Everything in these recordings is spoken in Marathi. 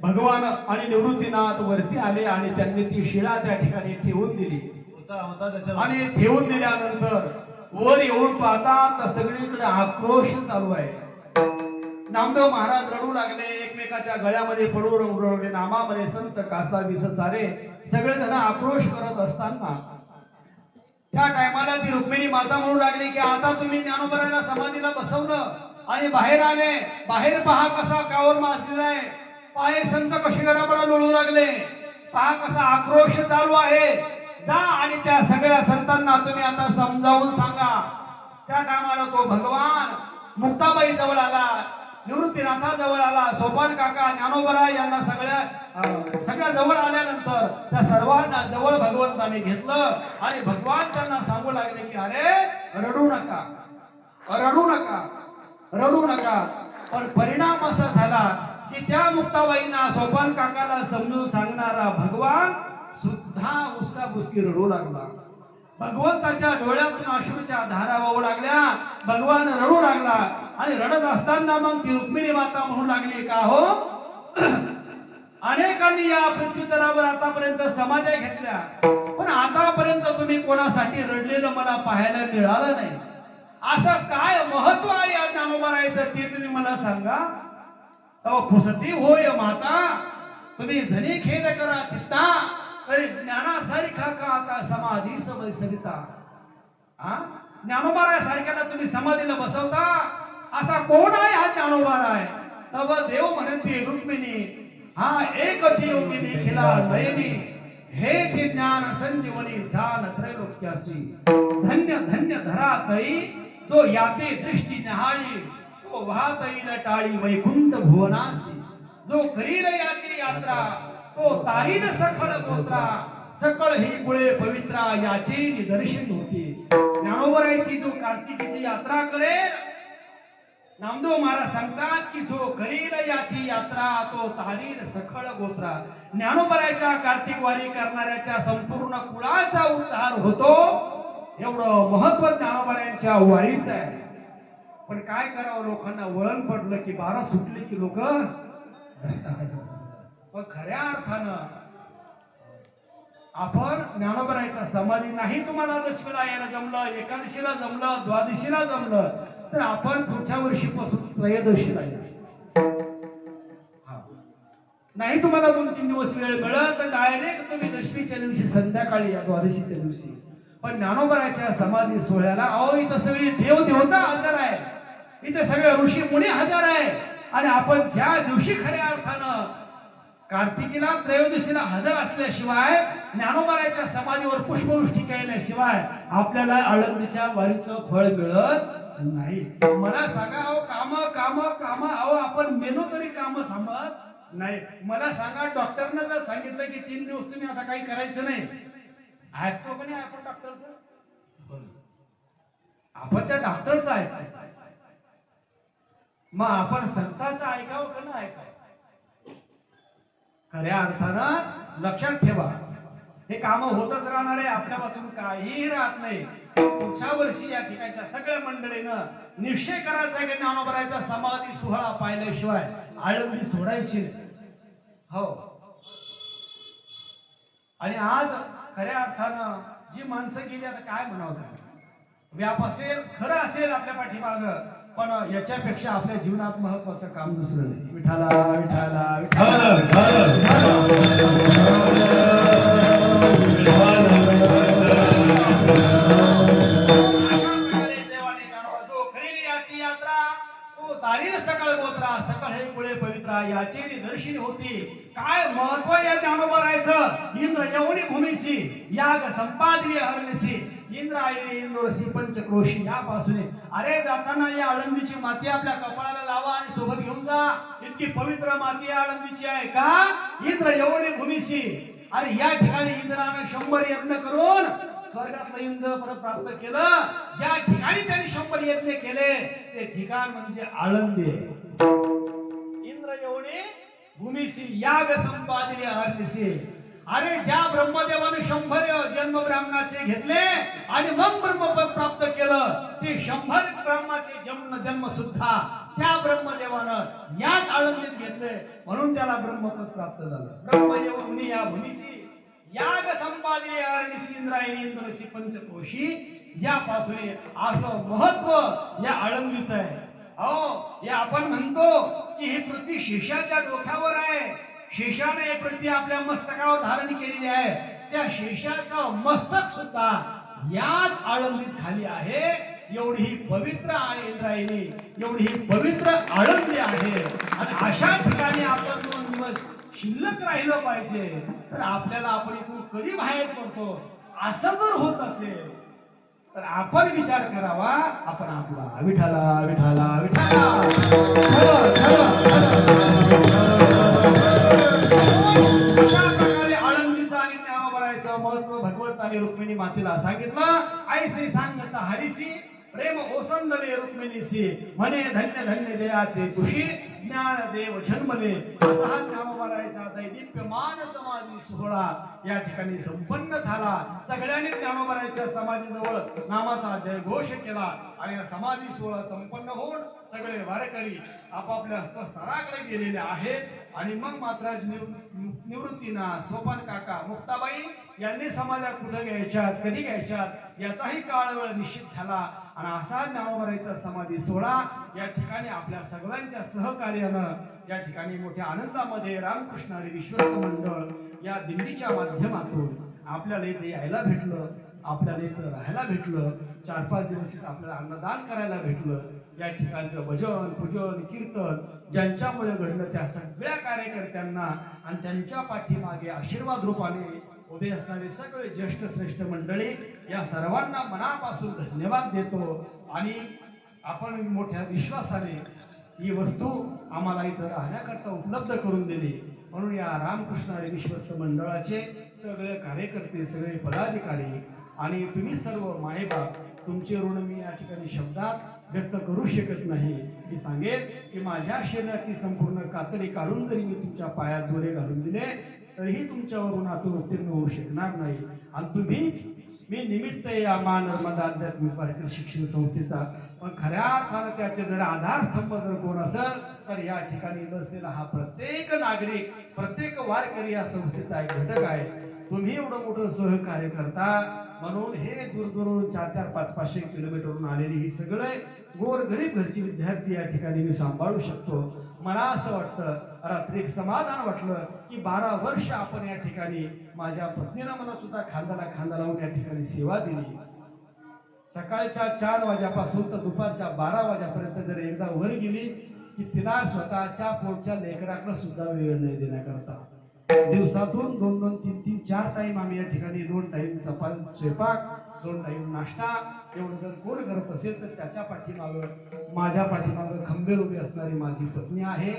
भगवान आणि निवृत्तीनाथ वरती आले आणि त्यांनी ती शिळा त्या ठिकाणी ठेवून दिली. आणि ठेवून दिल्यानंतर वर येऊन पाहतात तर सगळीकडे आक्रोश चालू आहे. नामदेव महाराज रडू लागले. एकमेकाच्या गळ्यामध्ये पडू रडले नामामध्ये संत कासा विस सारे. सगळेजण आक्रोश करत असताना त्या टायमाला ती रुक्मिणी माता म्हणू लागली की आता तुम्ही ज्ञानोबराला समाधीला बसवलं आणि बाहेर आले. बाहेर पहा कसा कावर माजलेला आहे. पाय संत कशी गडाबडा लोळू लागले. पहा कसा आक्रोश चालू आहे. जा आणि त्या सगळ्या संतांना तुम्ही आता समजावून सांगा. त्या टायमाला तो भगवान मुक्ताबाई जवळ आला. निवृत्तीनाथा जवळ आला सोपान काका ज्ञानोबरा यांना सगळ्या सगळ्या जवळ आल्यानंतर त्या सर्वांना जवळ भगवंताने घेतलं आणि भगवान त्यांना सांगू लागले की अरे रडू नका रडू नका रडू नका. पण परिणाम असा झाला की त्या मुक्ताबाईंना सोपान काकाला समजून सांगणारा भगवान सुद्धा उसका बुसकी रडू लागला. भगवंताच्या डोळ्यातून अश्रूच्या धारा वाहू लागल्या भगवान रडू लागला. आणि रडत असताना मग ती रुक्मिणी माता म्हणू लागली का हो? अनेकांनी या पृथ्वीतरावर आतापर्यंत समाध्या घेतल्या. पण आतापर्यंत तुम्ही कोणासाठी रडलेलं मला पाहायला मिळालं नाही. असं काय महत्त्व आहे या ज्ञानोबरायचं ते तुम्ही मला सांगा. तव फुसती होय माता. तुम्ही धनी खेद करा चित्ता. तरी ज्ञानासारखा का आता समाधी सरिता सविता? हा ज्ञानोबाराय सारख्याला तुम्ही समाधीला बसवता? असा कोण आहे? हा ज्ञानोबार आहे. तव देव म्हणते रुक्मिणी हा एकच योगी देखिला नयनी. हेच ज्ञान संजीवनी जान त्रैलोक्यासी धन्य धन्य धरा तई जो याते दृष्टी निहाळी तो वाहतई न टाळी वैकुंठ भुवनासी जो करील याची यात्रा तो तारीन सखळ पोत्रा. सकळ ही गुळे पवित्रा याचे निदर्शन होते. ज्ञानोबरायची जो कार्तिकीची यात्रा करेल नामदेव महाराज सांगतात की जो करील याची यात्रा तो तारील सखळ गोत्रा. ज्ञानोबरायच्या कार्तिक वारी करणाऱ्याच्या संपूर्ण कुळाचा उद्धार होतो. एवढं महत्त्व ज्ञानोबरायांच्या वारीच आहे. पण काय करावं लोकांना? वळण पडलं की बारा सुटले की लोक पण खऱ्या अर्थानं आपण ज्ञानोपरायचा समाधी नाही तुम्हाला दशमीला यायला जमलं एकादशीला जमलं द्वादशीला जमलं. तर आपण पुढच्या वर्षीपासून त्रयोदशीला हा. नाही तुम्हाला दोन तीन दिवस वेळ मिळत तर डायरेक्ट तुम्ही दशमीच्या दिवशी संध्याकाळी या द्वादशीच्या दिवशी. पण ज्ञानोबराच्या समाधी सोहळ्याला अहो इथं सगळी देव देवता हजर आहे इथे सगळे ऋषी मुनी हजर आहे आणि आपण ज्या दिवशी खऱ्या अर्थानं कार्तिकीला त्रयोदशीला हजर असल्याशिवाय ज्ञानोबराच्या समाधीवर पुष्पवृष्टी केल्याशिवाय आपल्याला आळंदीच्या वारीचं फळ मिळत नाही. मला सांगा अहो काम काम काम अहो आपण मेनो तरी काम सांभाळत नाही. मला सांगा डॉक्टरनं जर सांगितलं की तीन दिवस तुम्ही आता काही करायचं नाही ऐकतो का नाही आपण डॉक्टरचं? आपण त्या डॉक्टरचं ऐकाय मग आपण संतांचं ऐकावं का ना ऐकावं? खऱ्या अर्थानं लक्षात ठेवा. हे काम होतच राहणार आहे. आपल्यापासून काहीही राहत नाही. पुढच्या वर्षी या ठिकाणच्या सगळ्या मंडळीनं निश्चय करायचा की ज्ञानोबरायचा समाधी सोहळा पाहिल्याशिवाय आळंदी सोडायची हो. आणि आज खऱ्या अर्थानं जी माणसं गेली आता काय म्हणावं व्याप असेल खरं असेल आपल्या पाठीमाग पण याच्यापेक्षा आपल्या जीवनात महत्वाचं काम दुसरं नाही. विठाला विठाला विठाला महत्त्व या ज्ञानोबरायचं इंद्र यवनी भूमीशी संपादनीय हरणीशी इंद्र आईने इंद्रसी पंचक्रोशी यापासून. अरे जाताना या आळंदीची माती आपल्या कपाळाला लावा आणि सोबत घेऊन जा. इतकी पवित्र माती आळंदीची आहे का? इंद्र यवनी भूमीशी. अरे या ठिकाणी इंद्रानं शंभर यत्न करून स्वर्गातलं इंद्र परत प्राप्त केलं. ज्या ठिकाणी त्यांनी शंभर यत्न केले ते ठिकाण म्हणजे आळंदी इंद्र एवढे भूमीशी याग संपादने हरनिशी अरे ज्या ब्रह्मदेवाने शंभर जन्म ब्राह्मणाचे घेतले आणि मग ब्रह्मपद प्राप्त केलं ते शंभर जन्म जन्म सुद्धा त्या ब्रह्मदेवानं याच आळंदीत घेतले. म्हणून त्याला ब्रह्मपद प्राप्त झालं. ब्रह्मदेव या भूमीशी याग संपादे अरणिसी इंद्रायणी इंद्रशी पंचकोशी. यापासून असं महत्त्व या आळंदीचं आहे. हो हे आपण म्हणतो की ही पृथ्वी शेषाच्या डोक्यावर आहे. शेषाने ही पृथ्वी आपल्या मस्तकावर धारण केलेली आहे. त्या शेषाचा मस्तक सुद्धा याच आळंदीत खाली आहे. एवढी ही पवित्र आहे इंद्रायणी एवढी ही पवित्र आळंदी आहे. आणि अशा ठिकाणी आपण दोन दिवस शिल्लक राहिलं पाहिजे. तर आपल्याला आपण इथून कधी बाहेर पडतो? असं जर होत असेल तर आपण विचार करावा आपण आपला विठाला विठाला विठाला खरं, खरं, खरं. महत्त्व भगवंत रुक्मिणी मातेला सांगितलं आईसे सांगत हरीशी प्रेम ओसंडले रुक्मिणीसी म्हणे धन्य धन्य देयाचे खुशी ज्ञान देव जन्मले हा ज्ञानोबरायचा दैदिप्यमान समाधी सोहळा या ठिकाणी संपन्न झाला. सगळ्यांनी ज्ञानोबरायच्या समाधीजवळ नामाचा जयघोष केला आणि समाधी सोहळा संपन्न होऊन सगळे वारकरी आपापल्या स्थळाकडे गेलेले आहेत. आणि मग मात्र निवृत्तीना सोपान काका मुक्ताबाई यांनी समाध्या कुठं घ्यायच्यात कधी घ्यायच्यात याचाही काळ वेळ निश्चित झाला. आणि असा नावावरायचा समाधी सोहळा या ठिकाणी आपल्या सगळ्यांच्या सहकार्यानं या ठिकाणी मोठ्या आनंदामध्ये रामकृष्ण आणि विश्वस्त मंडळ या दिंडीच्या माध्यमातून आपल्याला इथे यायला भेटलं आपल्याला इथं राहायला भेटलं चार पाच दिवस इथं आपल्याला अन्नदान करायला भेटलं. या ठिकाणचं भजन पूजन कीर्तन ज्यांच्यामुळे घडलं त्या सगळ्या कार्यकर्त्यांना आणि त्यांच्या पाठीमागे आशीर्वाद रूपाने उभे असणारे सगळे ज्येष्ठ श्रेष्ठ मंडळी या सर्वांना मनापासून धन्यवाद देतो. आणि आपण मोठ्या विश्वासाने ही वस्तू आम्हाला इथं राहण्याकरता उपलब्ध करून दिली. म्हणून या रामकृष्ण आणि विश्वस्त मंडळाचे सगळे कार्यकर्ते सगळे पदाधिकारी आणि तुम्ही सर्व मायबाप तुमचे ऋण मी या ठिकाणी शब्दात व्यक्त करू शकत नाही. मी सांगेन की माझ्या शरीराची संपूर्ण कातडी काढून जरी मी तुमच्या पायात जोडे घालून दिले तरीही तुमच्यावर आतून उत्तीर्ण होऊ शकणार नाही. आणि तुम्हीच मी निमित्त या मा नर्मदा आध्यात्मिक पार्टी शिक्षण संस्थेचा. पण खऱ्या अर्थानं त्याचे जर आधारस्तंभ जर कोण असेल तर या ठिकाणी बसलेला हा प्रत्येक नागरिक प्रत्येक वारकरी या संस्थेचा एक घटक आहे. तुम्ही एवढं मोठं सहकार्य करता म्हणून हे दूरदूरून चार चार पाच पाचशे किलोमीटरवरून आलेली ही सगळे गोरगरीब घरची विद्यार्थी या ठिकाणी मी सांभाळू शकतो. मला असं वाटतं रात्री एक समाधान वाटलं की बारा वर्ष आपण या ठिकाणी माझ्या पत्नीनं मला सुद्धा खांद्याला खांदा लावून या ठिकाणी सेवा दिली. सकाळच्या चार वाजेपासून तर दुपारच्या बारा वाजेपर्यंत जर एकदा वर गेली की तिला स्वतःच्या पोटच्या लेकराकडे सुद्धा वेळ नाही देण्याकरता. दिवसातून दोन दोन तीन तीन चार टाइम आम्ही या ठिकाणी दोन टाइम चपात स्वयंपाक दोन टाइम नाश्ता एवढं जर कोण करत असेल तर त्याच्या पाठीमागं माझ्या पाठीमागं खंबीर उभी असणारी माझी पत्नी आहे.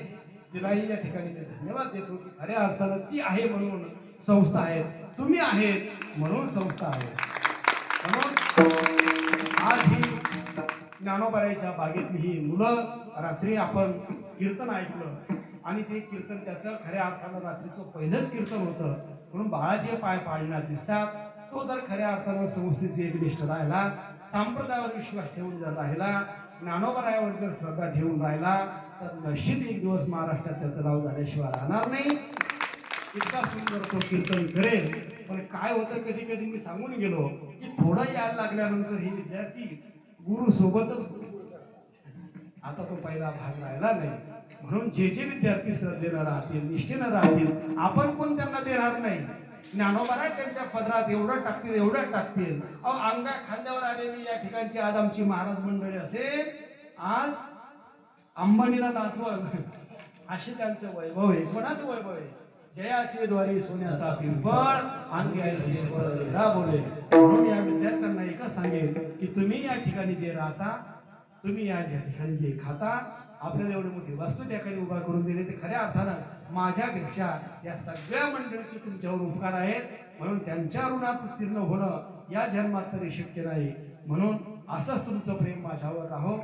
तिलाही या ठिकाणी मी धन्यवाद देतो की खऱ्या अर्थानं ती आहे म्हणून संस्था आहे. तुम्ही आहेत म्हणून संस्था आहे. म्हणून आज ही ज्ञानोबारायच्या बागेतली ही मुलं रात्री आपण कीर्तन ऐकलं. आणि ते कीर्तन त्याचं खऱ्या अर्थानं रात्रीचं पहिलंच कीर्तन होतं. म्हणून बाळाचे पाय पाळण्यात दिसतात. तो जर खऱ्या अर्थानं संस्थेचे एकनिष्ठ राहिला संप्रदायावर विश्वास ठेवून जर राहिला ज्ञानोबरायावर जर श्रद्धा ठेवून राहिला तर नशीब एक दिवस महाराष्ट्रात त्याचं नाव झाल्याशिवाय राहणार नाही. इतका सुंदर तो कीर्तन करेल. पण काय होतं कधी कधी मी सांगून गेलो की थोडं यायला लागल्यानंतर हे विद्यार्थी गुरु सोबतच आता तो पहिला भाग राहिला नाही. म्हणून जे जे विद्यार्थी सर्जेनं राहतील निष्ठेनं राहतील आपण पण त्यांना देणार नाही? ज्ञानोबाला त्यांच्या पदरात एवढं टाकतील एवढं टाकतील. अहो अंगा खांद्यावर आलेली या ठिकाणची आज आमची महाराज मंडळी असेल आज अंबानीला नाचवल असे त्यांचं वैभव आहे. कोणाचं वैभव आहे? जयाचे द्वारे सोन्याचा पिंपळ अंगी बोले. म्हणून या विद्यार्थ्यांना एकच सांगेल की तुम्ही या ठिकाणी जे राहता तुम्ही या ज्या ठिकाणी जे खाता आपल्याला एवढी मोठी वस्तू त्या ठिकाणी उभा करून दिली. ते खऱ्या अर्थानं माझ्यापेक्षा या सगळ्या मंडळीचे तुमच्यावर उपकार आहेत. म्हणून त्यांच्या ऋणात उत्तीर्ण होणं या जन्मात तरी शक्य नाही. म्हणून असंच तुमचं प्रेम माझ्यावर राहो.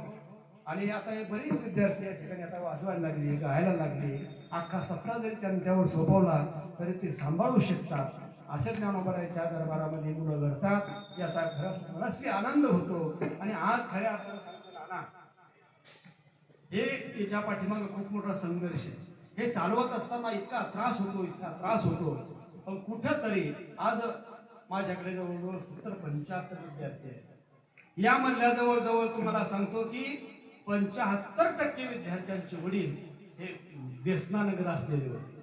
आणि आता हे बरीच विद्यार्थी या ठिकाणी आता वाजवायला लागली गायला लागली. अख्खा सप्ताह जरी त्यांच्यावर सोपवला तरी ते सांभाळू शकतात. असे ज्ञानोबरायच्या दरबारामध्ये मुलं घडतात. याचा खरंच मनस्वी आनंद होतो. आणि आज खऱ्या अर्थानं हे याच्या पाठीमागे खूप मोठा संघर्ष आहे. हे चालवत असताना इतका त्रास होतो इतका त्रास होतो. पण कुठंतरी आज माझ्याकडे जवळजवळ सत्तर पंच्याहत्तर विद्यार्थी आहेत. यामधल्या जवळजवळ तुम्हाला सांगतो की पंच्याहत्तर टक्के विद्यार्थ्यांचे वडील हे व्यसनानगर असलेले होते.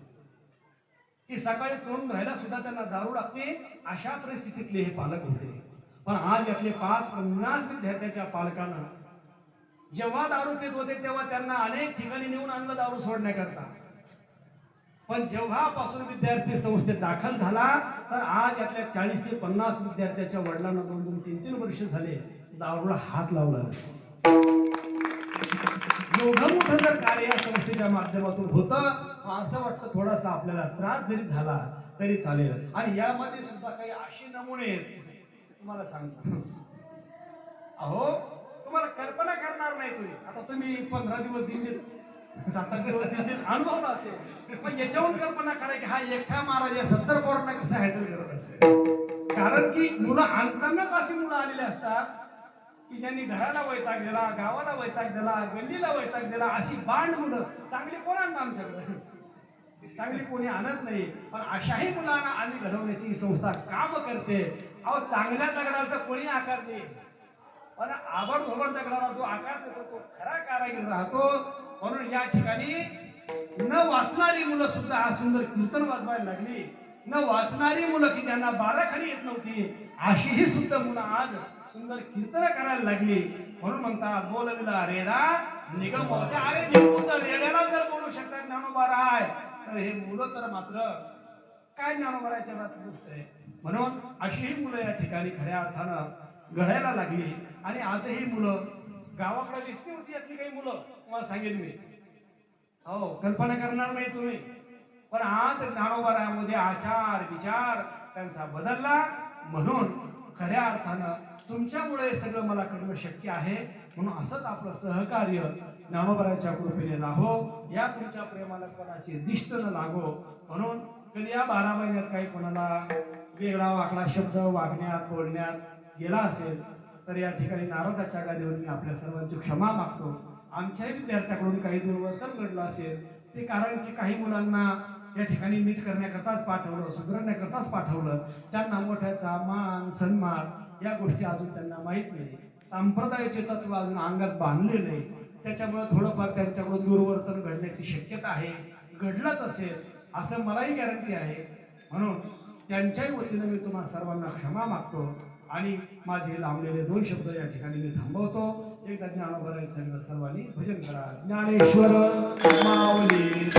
की सकाळी तोंड धुवायला सुद्धा त्यांना दारू लागते अशा परिस्थितीतले हे पालक होते. पण आज यातले पाच पन्नास विद्यार्थ्याच्या पालकांना जेव्हा दारू पित होते तेव्हा त्यांना अनेक ठिकाणी नेऊन आणलं दारू सोडण्याकरता. पण जेव्हापासून विद्यार्थी संस्थेत दाखल झाला तर आज यातल्या चाळीस ते पन्नास विद्यार्थ्याच्या वडिलांना दोन दोन तीन तीन वर्ष झाले दारूला हात लावला. एवढं मोठं जर कार्य या संस्थेच्या माध्यमातून होतं असं वाटतं थोडासा आपल्याला त्रास जरी झाला तरी चालेल. आणि यामध्ये सुद्धा काही असे नमुने आहेत. तुम्हाला सांगतो. अहो तुम्हाला कल्पना करणार नाही तुम्ही. आता तुम्ही पंधरा दिवस दिल्लीत सात आठ दिवस दिल्लीत अनुभवला असेल. पण याच्यावरून कल्पना करा की हा एकटा महाराज या सत्तर पोरांना कसं हँडल करत असेल? कारण की मुलं आणतानाच अशी मुलं आलेली असतात की ज्यांनी घराला वैताग दिला गावाला वैताग दिला गल्लीला वैताग दिला अशी बांड मुलं. चांगली कोण आणतात आमच्याकडे? चांगली कोणी आणत नाही. पण अशाही मुलांना आम्ही घडवण्याची संस्था काम करते. अहो चांगल्या दगडाचा कोणी आकार नाही. पण आबड धोबड दगडाला जो आकार देतो तो खरा कारागीर राहतो. म्हणून या ठिकाणी न वाचणारी मुलं सुद्धा आज सुंदर कीर्तन वाजवायला लागली. न वाचणारी मुलं की ज्यांना बाराखडी येत नव्हती अशीही सुद्धा मुलं आज सुंदर कीर्तन करायला लागली. म्हणून म्हणता बोलविला रेडा निगम अरे तर रेड्याला जर बोलू शकतात ज्ञानोबा राय तर हे मुलं तर मात्र काय ज्ञानोबराच्या बात गोष्ट आहे. म्हणून अशीही मुलं या ठिकाणी खऱ्या अर्थानं घडायला लागली. आणि आजही मुलं गावाकडे दिसती होती याची काही मुलं तुम्हाला सांगेन मी. हो कल्पना करणार नाही तुम्ही. पण आज ज्ञानोबारामध्ये आचार विचार त्यांचा बदलला म्हणून खऱ्या अर्थानं तुमच्यामुळे हे सगळं मला करणं शक्य आहे. म्हणून असंच आपलं सहकार्य ज्ञानोबराच्या कृपेने लाभो या तुमच्या प्रेमाला कोणाची दिष्ट न लागो. म्हणून कधी या बारा महिन्यात काही कोणाला वेगळा वाकडा शब्द वागण्यात बोलण्यात गेला असेल तर या ठिकाणी नारदाच्या गादीवर मी आपल्या सर्वांची क्षमा मागतो. आमच्याही विद्यार्थ्याकडून काही दुर्वर्तन घडलं असेल ते कारण की काही मुलांना या ठिकाणी नीट करण्याकरताच पाठवलं सुधारण्याकरताच पाठवलं. त्यांना मोठ्याचा मान सन्मान या गोष्टी अजून त्यांना माहीत नाही. संप्रदायाचे तत्व अजून अंगात बांधले नाही. त्याच्यामुळे थोडंफार त्यांच्याकडून दुर्वर्तन घडण्याची शक्यता आहे घडलंच असेल असं मलाही गॅरंटी आहे. म्हणून त्यांच्याही वतीनं मी तुम्हाला सर्वांना क्षमा मागतो. आणि माझे लावलेले दोन शब्द या ठिकाणी मी थांबवतो. एकदा ज्ञानोबराय सर्वांनी भजन करा. ज्ञानेश्वर माऊली.